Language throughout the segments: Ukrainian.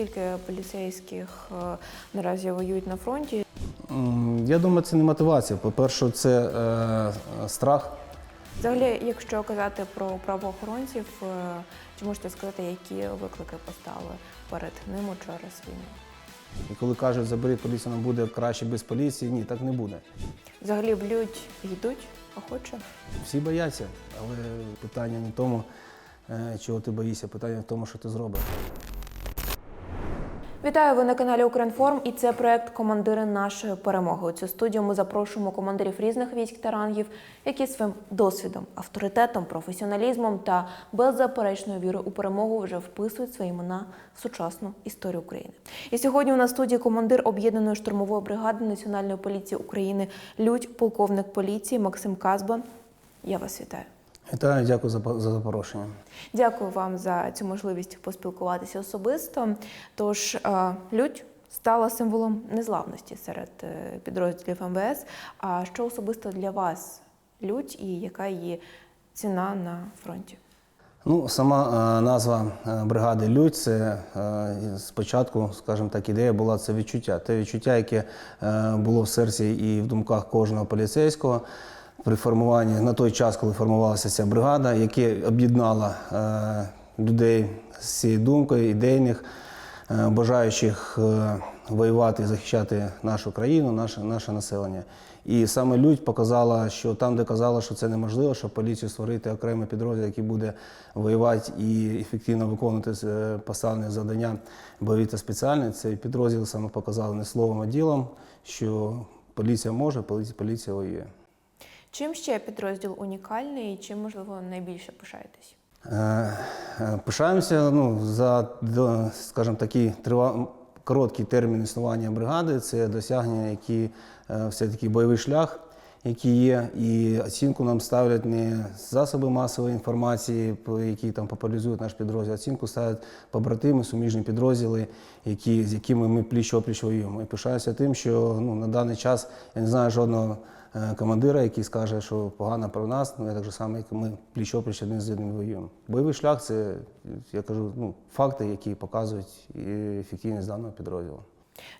Скільки поліцейських е, наразі воюють на фронті? Я думаю, це не мотивація. По-перше, це е, страх. Взагалі, якщо казати про правоохоронців, е, чи можете сказати, які виклики постали перед ними через війну? І коли кажуть, заберіть поліцію, нам буде краще без поліції, ні, так не буде. Взагалі в людь йдуть охоче? Всі бояться, але питання не в тому, е, чого ти боїшся, питання в тому, що ти зробиш. Вітаю ви на каналі Укрінформ і це проект Командири нашої перемоги. У цю студію ми запрошуємо командирів різних військ та рангів, які своїм досвідом, авторитетом, професіоналізмом та беззаперечною вірою у перемогу вже вписують свої імена в сучасну історію України. І сьогодні у нас в студії командир об'єднаної штурмової бригади Національної поліції України Людь, полковник поліції Максим Казбан. Я вас вітаю. Вітаю, дякую за, за запрошення. Дякую вам за цю можливість поспілкуватися особисто. Тож е, лють стала символом незламності серед е, підрозділів МВС. А що особисто для вас лють і яка її ціна на фронті? Ну, сама е, назва бригади Людь це спочатку, скажімо так, ідея була це відчуття. Те відчуття, яке було в серці і в думках кожного поліцейського при формуванні на той час, коли формувалася ця бригада, яке об'єднала е, людей з цією думкою, ідейних, е, бажаючих е, воювати і захищати нашу країну, наше, наше населення. І саме Людь показала, що там, де казала, що це неможливо, що поліцію створити окремий підрозділ, який буде воювати і ефективно виконувати поставлені завдання бойові та спеціальні, цей підрозділ саме показали не словом, а ділом, що поліція може, поліція воює. Чим ще підрозділ унікальний і чим, можливо, найбільше пишаєтесь? Е, е, Пишаємося ну, за, скажімо, такий трива... короткий термін існування бригади. Це досягнення, які е, все-таки бойовий шлях, який є, і оцінку нам ставлять не засоби масової інформації, які там популяризують наш підрозділ, оцінку ставлять побратими, суміжні підрозділи, які, з якими ми пліч-опліч воюємо. І пишаюся тим, що ну, на даний час я не знаю жодного командира, який скаже, що погано про нас, ну я так же само, як ми пліч-опліч один з одним воюємо. Бойовий шлях це, я кажу, ну, факти, які показують ефективність даного підрозділу.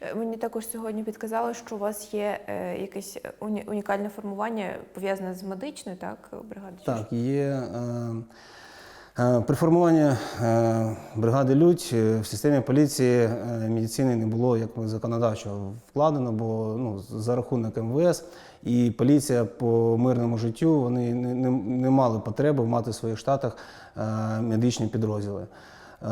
Е, Мені також сьогодні підказали, що у вас є е, якесь унікальне формування пов'язане з медичною так бригадою? Так, є. Е, е, при формуванні е, бригади Людь е, в системі поліції е, медицини не було як законодавчо вкладено, бо ну, за рахунок МВС і поліція по мирному життю вони не, не, не мали потреби мати в своїх штатах е, медичні підрозділи. Е,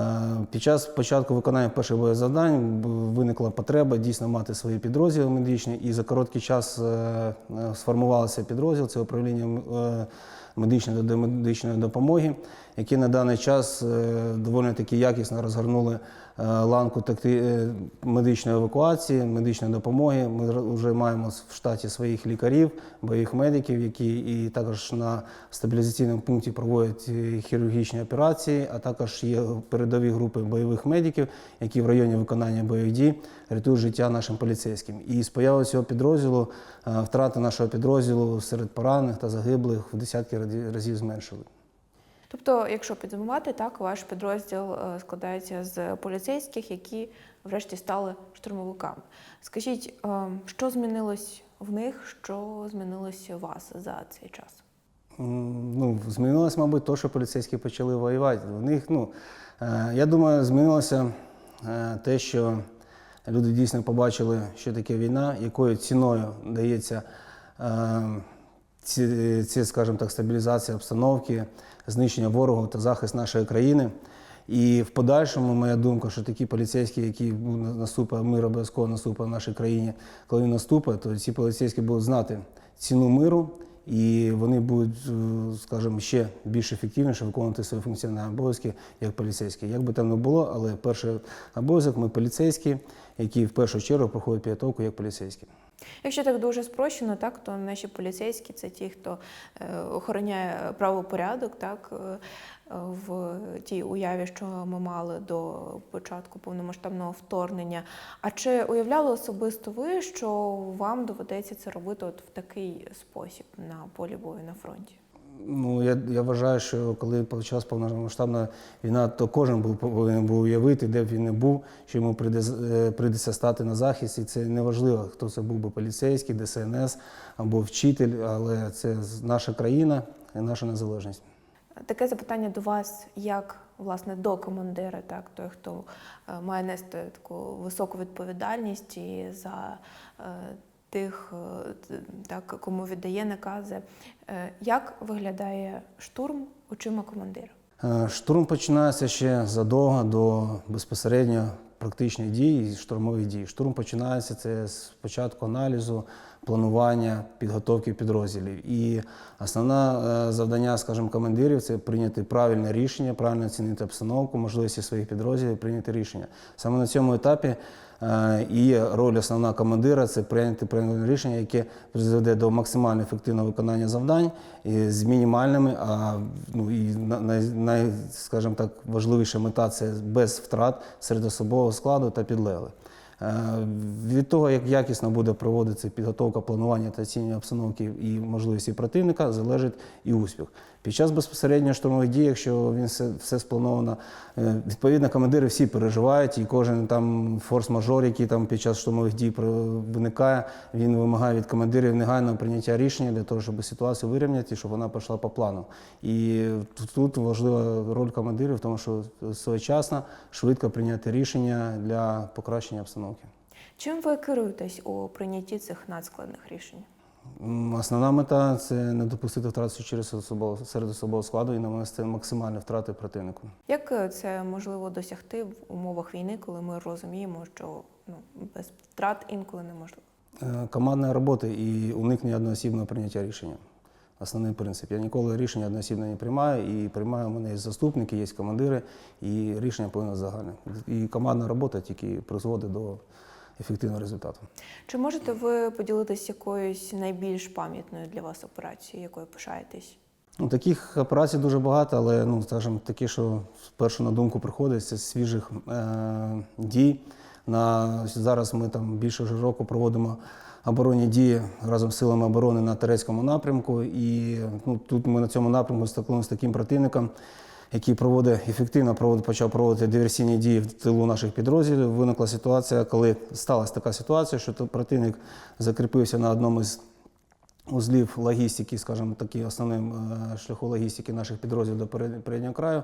Під час початку виконання перших завдань виникла потреба дійсно мати свої підрозділи медичні, і за короткий час е, е, сформувався підрозділ це управління е, медичної та медичної допомоги, які на даний час е, доволі таки якісно розгорнули е, ланку е, медичної евакуації, медичної допомоги. Ми вже маємо в штаті своїх лікарів, бойових медиків, які і також на стабілізаційному пункті проводять хірургічні операції, а також є передові групи бойових медиків, які в районі виконання бойових дій рятують життя нашим поліцейським. І з появою цього підрозділу втрати нашого підрозділу серед поранених та загиблих в десятки разів зменшили. Тобто, якщо підсумувати, так ваш підрозділ е, складається з поліцейських, які врешті стали штурмовиками. Скажіть, е, що змінилось в них, що змінилось у вас за цей час? Ну, змінилось, мабуть, те, що поліцейські почали воювати. В них, ну, е, я думаю, змінилося те, що люди дійсно побачили, що таке війна, якою ціною дається ці, ці, скажімо так, стабілізація обстановки, знищення ворогу та захист нашої країни. І в подальшому, моя думка, що такі поліцейські, які ну, на- наступить, мир обов'язково наступить в нашій країні, коли він наступить, то ці поліцейські будуть знати ціну миру, і вони будуть, е, скажімо, ще більш ефективніше виконувати свої функціональні обов'язки як поліцейські. Як би там не було, але перший обов'язок ми поліцейські, які в першу чергу проходять підготовку як поліцейські. Якщо так дуже спрощено, так то наші поліцейські це ті, хто е, охороняє правопорядок, так е, в тій уяві, що ми мали до початку повномасштабного вторгнення. А чи уявляли особисто ви, що вам доведеться це робити от в такий спосіб на полі бою на фронті? Ну, я, я вважаю, що коли почалась повномасштабна війна, то кожен був повинен був уявити, де б він не був, що йому прийде, е, прийдеться стати на захист. І це не важливо, хто це був би поліцейський, ДСНС або вчитель, але це наша країна і наша незалежність. Таке запитання до вас, як власне до командира, так той, хто е, має нести таку високу відповідальність і за е, тих, е, так кому віддає накази. Е, Як виглядає штурм очима командира? Е, Штурм починається ще задовго до безпосередньо практичних дій і штурмових дій. Штурм починається це з початку аналізу, планування, підготовки підрозділів. І основне завдання, скажімо, командирів це прийняти правильне рішення, правильно оцінити обстановку, можливості своїх підрозділів, прийняти рішення. Саме на цьому етапі і роль основна командира це прийняти правильне рішення, яке призведе до максимально ефективного виконання завдань з мінімальними, а ну і на- най, най, скажімо так, важливіша мета це без втрат серед особового складу та підлеглих. Е, Від того, як якісно буде проводитися підготовка, планування та оцінювання обстановки і можливості противника, залежить і успіх. Під час безпосередньо штурмових дій, якщо він все, все сплановано, е, відповідно, командири всі переживають, і кожен там форс-мажор, який там під час штурмових дій виникає, він вимагає від командирів негайного прийняття рішення для того, щоб ситуацію вирівняти, щоб вона пішла по плану. І тут- важлива роль командирів, тому що своєчасно, швидко прийняти рішення для покращення обстановки. Чим ви керуєтесь у прийнятті цих надскладних рішень? Основна мета це не допустити втрат через особового серед особового складу і нанести максимальні втрати противнику. Як е, це можливо досягти в умовах війни, коли ми розуміємо, що ну без втрат інколи неможливо? Е, Командна робота і уникнення одноосібного прийняття рішення. Основний принцип. Я ніколи рішення одноосібно не приймаю, і приймаю у мене є заступники, є командири, і рішення повинно загальне. І командна робота тільки призводить до ефективного результату. Чи можете ви поділитися якоюсь найбільш пам'ятною для вас операцією, якою пишаєтесь? Ну, таких операцій дуже багато, але ну, скажімо, такі, що спершу на думку приходить, це свіжих е- дій. На, зараз ми там більше вже року проводимо оборонні дії разом з силами оборони на Терецькому напрямку. І ну, тут ми на цьому напрямку стикнулися з таким противником, який проводить ефективно проводить, почав проводити диверсійні дії в тилу наших підрозділів. Виникла ситуація, коли сталася така ситуація, що противник закріпився на одному з узлів логістики, скажімо, такі основним е, шляху логістики наших підрозділів до переднього краю.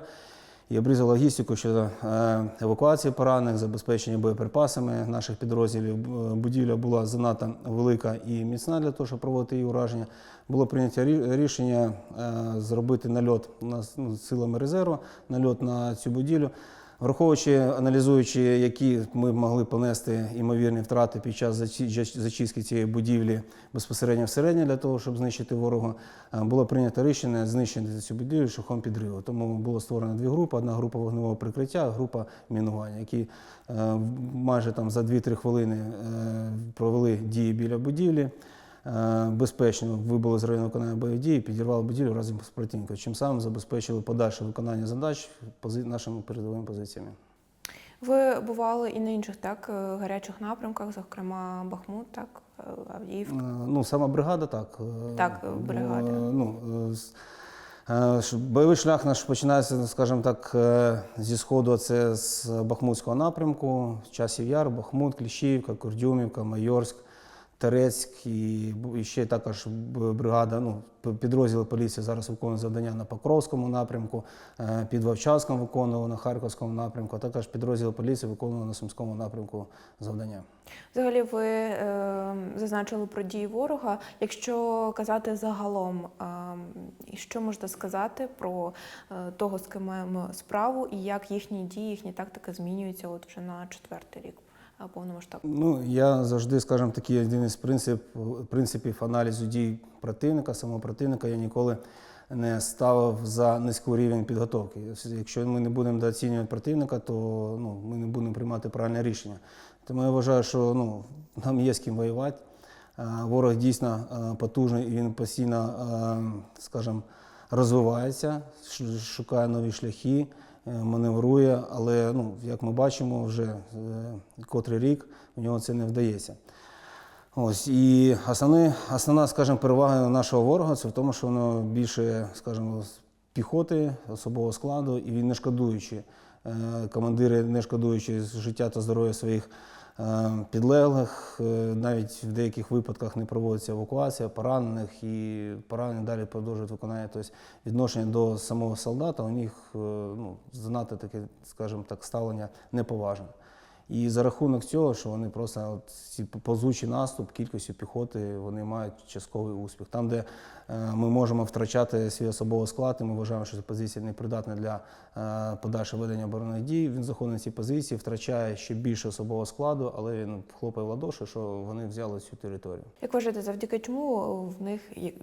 І обрізав логістику щодо е, евакуації поранених, забезпечення боєприпасами наших підрозділів. Будівля була занадто велика і міцна для того, щоб проводити її ураження. Було прийнято рішення е, зробити нальот силами резерву, нальот на цю будівлю. Враховуючи, аналізуючи, які ми могли понести імовірні втрати під час зачистки цієї будівлі безпосередньо всередині для того, щоб знищити ворога, е, було прийнято рішення знищити цю будівлю шляхом підриву. Тому було створено дві групи: одна група вогневого прикриття, група мінування, які е, майже там за 2-3 хвилини е, провели дії біля будівлі. Е, Безпечно вибули з району виконання бойових дій, і підірвали будівлю разом з противником, чим самим забезпечили подальше виконання задач нашими передовими позиціями. Ви бували і на інших так е, гарячих напрямках, зокрема Бахмут, так е, Авдіївка. Ну, сама бригада так. Так, бригада. Ну, бойовий шлях наш починається, скажімо так, зі сходу, це з Бахмутського напрямку, Часів Яр, Бахмут, Кліщівка, Курдюмівка, Майорськ, Терецьк і, ще також бригада, ну, п- підрозділи поліції зараз виконують завдання на Покровському напрямку, е, під Вовчанськом виконували на Харківському напрямку, також підрозділи поліції виконували на Сумському напрямку завдання. Взагалі, ви е, зазначили про дії ворога. Якщо казати загалом, е, що можете сказати про е, того, з ким маємо справу, і як їхні дії, їхні тактики змінюються от вже на четвертий рік повномасштабного? Ну, я завжди, скажімо, такий один із принцип, принципів аналізу дій противника, самого противника, я ніколи не ставив за низький рівень підготовки. Якщо ми не будемо дооцінювати противника, то ну, ми не будемо приймати правильне рішення. Тому я вважаю, що ну, нам є з ким воювати. Ворог дійсно потужний і він постійно, скажімо, розвивається, шукає нові шляхи, маневрує, але ну, як ми бачимо, вже е, котрий рік у нього це не вдається. Ось і основне, основна, скажімо, перевага нашого ворога це в тому, що воно більше, скажімо, піхоти, особового складу, і він не шкодуючи, е, командири, не шкодуючи життя та здоров'я своїх е, підлеглих, е, навіть в деяких випадках не проводиться евакуація поранених, і поранені далі продовжують виконання. Тобто відношення до самого солдата у них е, ну, занадто таке, скажімо так, ставлення неповажне. І за рахунок цього, що вони просто от ці повзучий наступ кількістю піхоти, вони мають частковий успіх. Там, де е, ми можемо втрачати свій особовий склад, і ми вважаємо, що ця позиція непридатна для е, подальшого ведення оборонних дій. Він заходить на ці позиції, втрачає ще більше особового складу, але він хлопає в ладоші, що вони взяли цю територію. Як вважаєте, завдяки чому в них,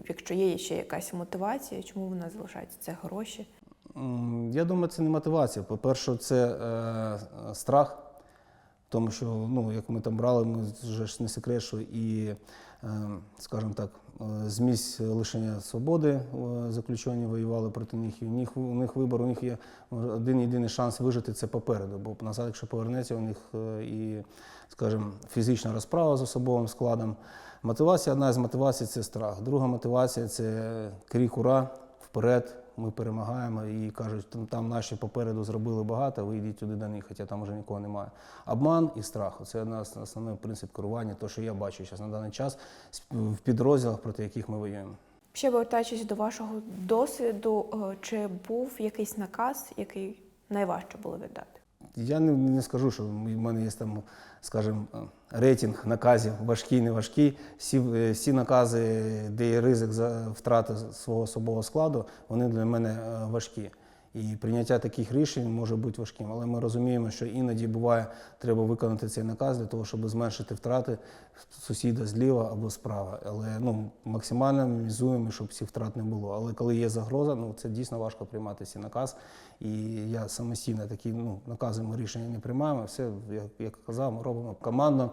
якщо є ще якась мотивація, чому вона залишається? Це гроші? Я думаю, це не мотивація. По-перше, це е, страх. Тому що, ну, як ми там брали, ми вже ж не секрет, що і, е, скажімо так, е, з місць лишення свободи е, заключені воювали проти них. І у них, у них вибор, у них є один єдиний шанс вижити це попереду. Бо назад, якщо повернеться, у них і, скажімо, фізична розправа з особовим складом. Мотивація, одна з мотивацій це страх. Друга мотивація це крик ура, вперед, ми перемагаємо і кажуть, там, там наші попереду зробили багато, ви йдіть туди до них, хоча там вже нікого немає. Обман і страх це основний принцип керування, то, що я бачу зараз на даний час в підрозділах, проти яких ми воюємо. Ще повертаючись до вашого досвіду, е, чи був якийсь наказ, який найважче було віддати? Я не, не скажу, що в мене є там, скажімо, рейтинг наказів важкий, не важкий. Всі, е, всі накази, де є ризик за втрати свого особового складу, вони для мене е, важкі. І прийняття таких рішень може бути важким. Але ми розуміємо, що іноді буває, треба виконати цей наказ для того, щоб зменшити втрати сусіда зліва або справа. Але ну, максимально мінімізуємо, щоб всіх втрат не було. Але коли є загроза, ну це дійсно важко приймати цей наказ. І я самостійно такі ну, накази ми рішення не приймаємо. Все, як я казав, ми робимо командно.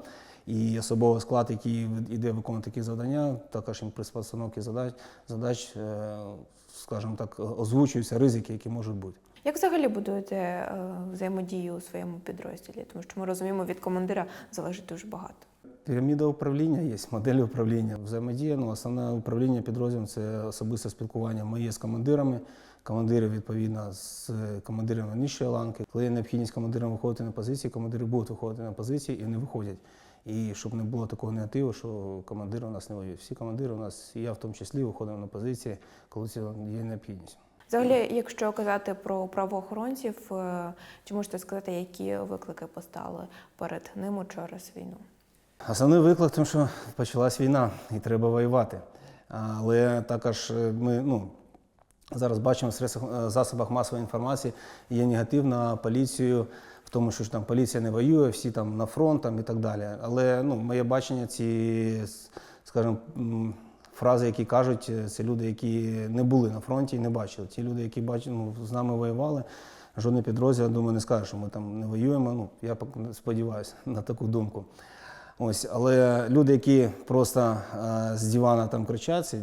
І особовий склад, який йде виконувати такі завдання, також їм при постановці задач, задач, е, скажімо так, озвучуються ризики, які можуть бути. Як взагалі будуєте е, взаємодію у своєму підрозділі? Тому що ми розуміємо, від командира залежить дуже багато. Піраміда управління є, моделі управління. Взаємодія, ну, основне управління підрозділом це особисте спілкування моє з командирами, командири відповідно з командирами нижчої ланки. Коли є необхідність командирам виходити на позиції, командири будуть виходити на позиції і вони виходять. І щоб не було такого негативу, що командири у нас не воюють. Всі командири у нас, і я в тому числі, виходимо на позиції, коли це є необхідність. Взагалі, якщо казати про правоохоронців, е, чи можете сказати, які виклики постали перед ними через війну? Основний виклик, тому що почалась війна і треба воювати. Але також е, ми ну, зараз бачимо в е, засобах масової інформації є негатив на поліцію, тому, що ж там поліція не воює, всі там на фронт там, і так далі. Але ну, моє бачення, ці, скажімо, фрази, які кажуть, е, це люди, які не були на фронті і не бачили. Ті люди, які бачили, ну, з нами воювали, жодний підрозділ, я думаю, не скаже, що ми там не воюємо. Ну, я сподіваюся на таку думку. Ось, але люди, які просто е, з дивана там кричать, це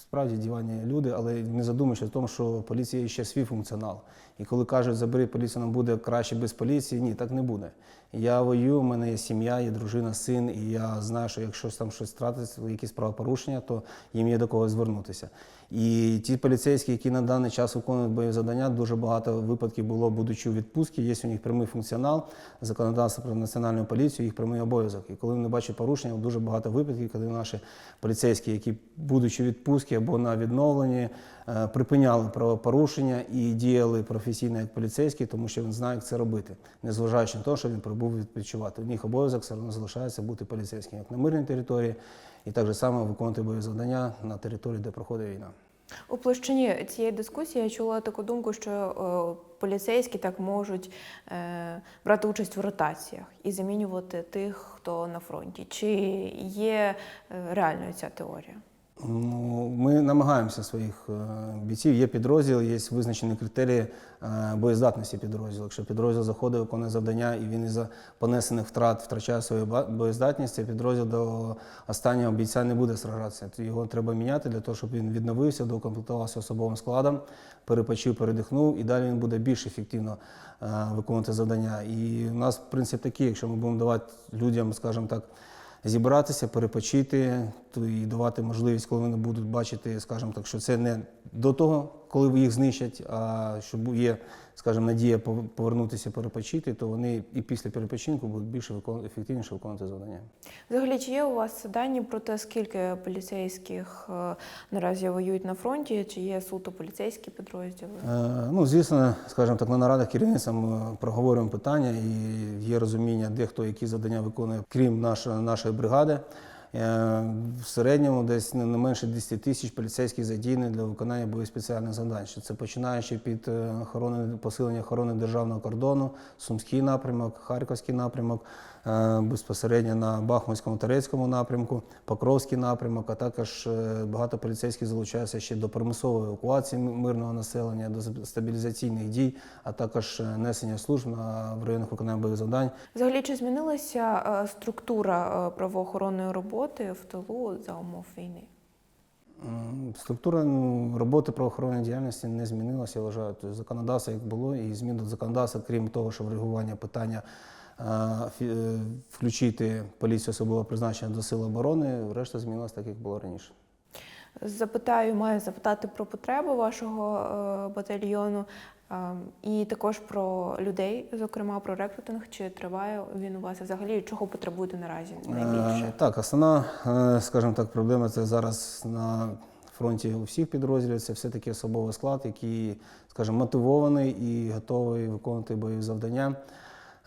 справді диванні люди, але не задумуючись в тому, що поліція ще свій функціонал. І коли кажуть, забери поліцію, нам буде краще без поліції, ні, так не буде. Я воюю, у мене є сім'я, є дружина, син, і я знаю, що якщо там щось трапиться, якісь правопорушення, то їм є до кого звернутися. І ті поліцейські, які на даний час виконують бойові завдання, дуже багато випадків було, будучи у відпустці, є у них прямий функціонал, законодавство про національну поліцію, їх прямий обов'язок. І коли вони бачать порушення, дуже багато випадків, коли наші поліцейські, які, будучи у відпустці або на відновленні, припиняли правопорушення і діяли професійно як поліцейські, тому що він знає, як це робити, незважаючи на те, що він прибув відпочивати. У них обов'язок все одно залишається бути поліцейським як на мирній території, і так же само виконувати бойові завдання на території, де проходить війна. У площині цієї дискусії я чула таку думку, що е, поліцейські так можуть е, брати участь в ротаціях і замінювати тих, хто на фронті. Чи є е, реальною ця теорія? Ну, ми намагаємося своїх е, бійців. Є підрозділ, є визначені критерії е, боєздатності підрозділу. Якщо підрозділ заходить, виконує завдання і він із-за понесених втрат втрачає свою боєздатність, цей підрозділ до останнього бійця не буде сражатися. Його треба міняти для того, щоб він відновився, доукомплектувався особовим складом, перепочив, передихнув, і далі він буде більш ефективно е, виконувати завдання. І у нас принцип такий, якщо ми будемо давати людям, скажімо так, зібратися, перепочити і давати можливість, коли вони будуть бачити, скажімо так, що це не до того, коли їх знищать, а щоб є, скажімо, надія пов- повернутися перепочити, то вони і після перепочинку будуть більше ефективніше виконувати завдання. Взагалі, чи є у вас дані про те, скільки поліцейських е, наразі воюють на фронті, чи є суто поліцейські підрозділи? Е, Ну, звісно, скажімо так, на нарадах керівництва ми проговорюємо питання і є розуміння, де хто які завдання виконує, крім нашої, нашої бригади. Е, В середньому десь не менше 10 тисяч поліцейських задіяні для виконання бойових спеціальних завдань. Це починаючи від е, охорони, посилення охорони державного кордону, Сумський напрямок, Харківський напрямок, безпосередньо на Бахмутському Торецькому напрямку, Покровський напрямок, а також е, багато поліцейських залучаються ще до примусової евакуації мирного населення, до стабілізаційних дій, а також е, несення служб на в районах виконання бойових завдань. Взагалі, чи змінилася е, структура е, правоохоронної роботи в тилу за умов війни? Структура роботи правоохоронної діяльності не змінилася, я вважаю. Тобто законодавство як було, і змін до законодавства, крім того, що врегулювання питання е, е, включити поліцію особливого призначення до сил оборони, решта змінилася так, як було раніше. Запитаю, маю запитати про потреби вашого е, батальйону е, і також про людей, зокрема про рекрутинг. Чи триває він у вас взагалі? Чого потребуєте наразі найбільше? Е, Так, основна, е, скажімо так, проблема це зараз на фронті у всіх підрозділів. Це все-таки особовий склад, який, скажімо, мотивований і готовий виконувати бойові завдання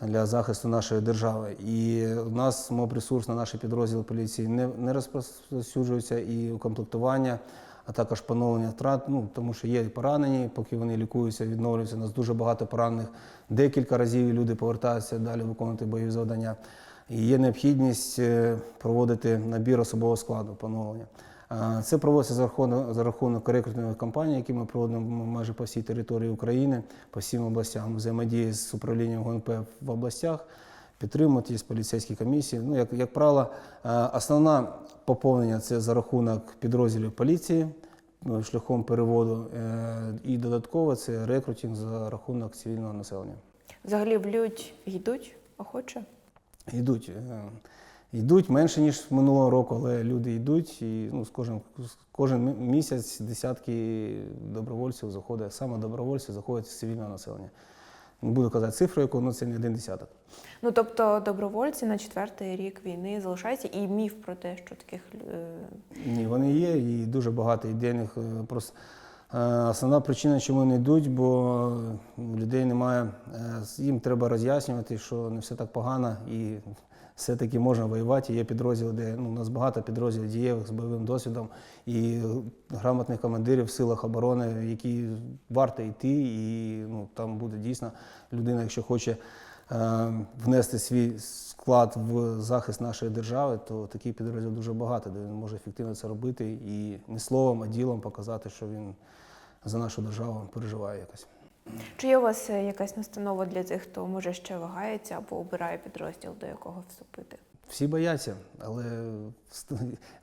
для захисту нашої держави. І у нас моб-ресурс на наші підрозділи поліції не, не розповсюджується і укомплектування. А також поновлення втрат, ну тому що є поранені, поки вони лікуються, відновлюються. У нас дуже багато поранених. Декілька разів люди повертаються далі виконувати бойові завдання. І є необхідність е, проводити набір особового складу поновлення. Це проводиться за рахунок, за рахунок рекрутингових кампаній, які ми проводимо майже по всій території України, по всім областям, взаємодії з управлінням ГУНП в областях, підтримують є поліцейські комісії. Ну, як, як правило, е, основне поповнення це за рахунок підрозділів поліції ну, шляхом переводу, е, і додатково це рекрутинг за рахунок цивільного населення. Взагалі в людь йдуть охоче? Йдуть. Йдуть менше, ніж минулого року, але люди йдуть. І ну, з кожен, кожен місяць десятки добровольців заходить, саме добровольці заходять з цивільного населення. Не буду казати цифру, яку, але це не один десяток. Ну тобто добровольці на четвертий рік війни залишаються, і міф про те, що таких е, Ні, вони є, і дуже багато ідейних. е, Просто основна причина, чому не йдуть, бо людей немає. е, Їм треба роз'яснювати, що не все так погано і все-таки можна воювати. Є підрозділи, де ну, у нас багато підрозділів дієвих з бойовим досвідом і грамотних командирів в силах оборони, які варто йти, і ну, там буде дійсно людина, якщо хоче е, внести свій склад в захист нашої держави, то таких підрозділів дуже багато, де він може ефективно це робити і не словом, а ділом показати, що він за нашу державу переживає якось. чи є у вас е, якась настанова для тих, хто може ще вагається або обирає підрозділ, до якого вступити? Всі бояться, але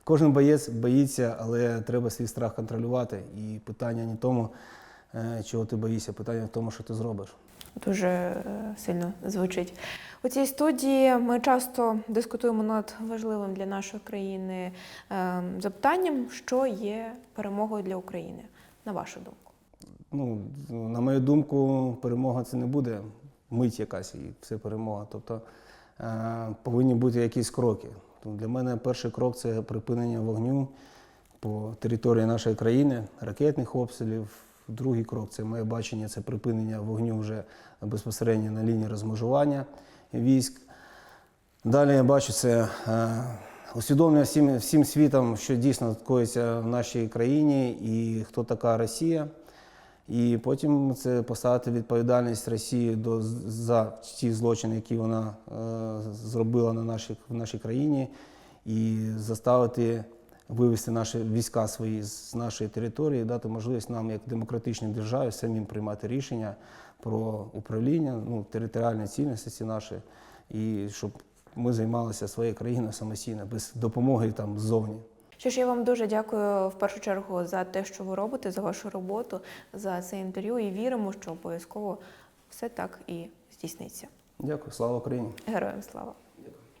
кожен боєць боїться, але треба свій страх контролювати. І питання не в тому, е, чого ти боїшся, питання в тому, що ти зробиш. Дуже е, сильно звучить. У цій студії ми часто дискутуємо над важливим для нашої країни е, запитанням, що є перемогою для України, на вашу думку. Ну, на мою думку, перемога це не буде мить якась і все перемога. Тобто е, повинні бути якісь кроки. Тому для мене перший крок це припинення вогню по території нашої країни, ракетних обстрілів. Другий крок це моє бачення, це припинення вогню вже безпосередньо на лінії розмежування військ. Далі я бачу це усвідомлення всім, всім світом, що дійсно коїться в нашій країні і хто така Росія. І потім це поставити відповідальність Росії до, за ті злочини, які вона е, зробила на нашій, в нашій країні, і заставити вивести наші війська свої з нашої території, дати можливість нам, як демократичній державі, самим приймати рішення про управління, ну, територіальної цінності нашої, і щоб ми займалися своєю країною самостійно, без допомоги там ззовні. Що ж, я вам дуже дякую в першу чергу за те, що ви робите, за вашу роботу, за це інтерв'ю і віримо, що обов'язково все так і здійсниться. Дякую, слава Україні! Героям слава!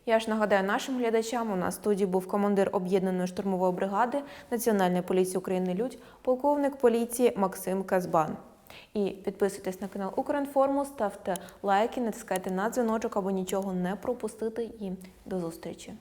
Я ж нагадаю нашим глядачам, у нас в студії був командир об'єднаної штурмової бригади Національної поліції України Людь, полковник поліції Максим Казбан. І підписуйтесь на канал Укрінформу, ставте лайки, натискайте на дзвіночок, аби нічого не пропустити. І до зустрічі.